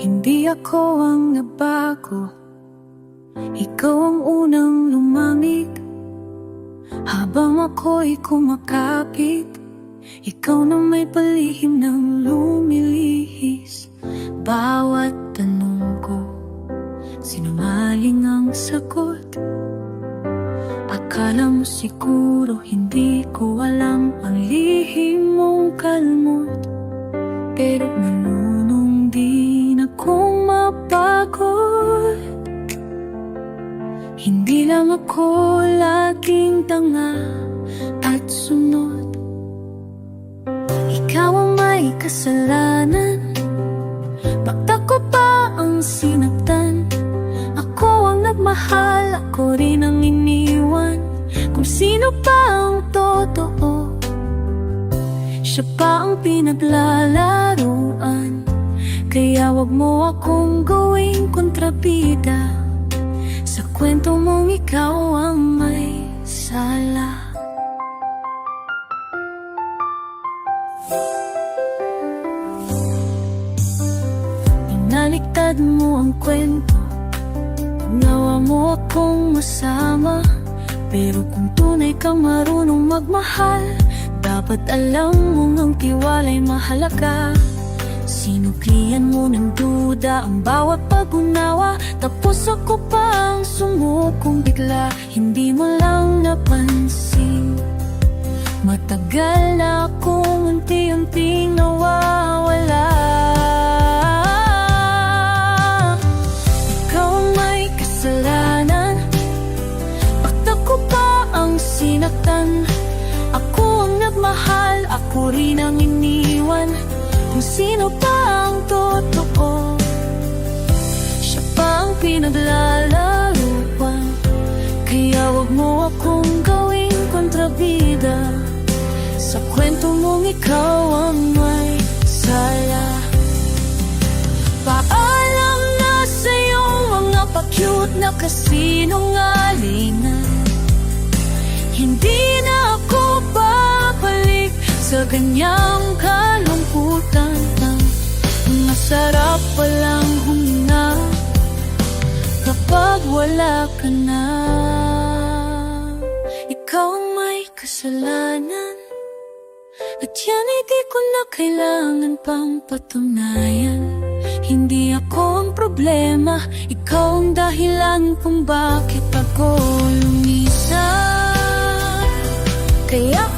Hindi ako ang nabago Ikaw ang unang lumamig. Habang ako'y kumakapit Ikaw na may palihim ng lumilihis. Bawat Akala mo siguro hindi ko alam Ang lihim mong kalmot. Pero nanunong din akong mapagod. Hindi lang ako laging tanga at sunod. Ikaw ang may kasalanan. Bakta ko pa ang sinaktan Nagmahal, ako rin ang iniwan. Kung sino pa ang totoo siya pa ang pinaglalaruan. Kaya wag mo akong gawing kontrabida. Sa kwento mong ikaw ang may sala. Inaliktad mo ang kwento mo akong masama. Pero kung tunay kang marunong magmahal Dapat alam mong ang tiwala'y mahalaga. Sinuklian mo ng duda ang bawat pag-unawa? Tapos ako pang sumukong bigla. Hindi mo lang napansin. Matagal na akong unti-unting ako rin ang iniwan Kung sino pa ang totoo. Siya pa ang pinaglalaruan Kaya wag mo akong gawing kontrabida. Sa kwento mong ikaw ang may sala Paalam na sa'yo mga pa-cute na kasinungalingan. Hindi na sa ganyang kalungkutan ng Masarap palang huminga kapag wala ka na. Ikaw ang may kasalanan At yan ay di ko na kailangan pang patunayan. Hindi ako ang problema Ikaw ang dahilan kung bakit ako lumisan. Kaya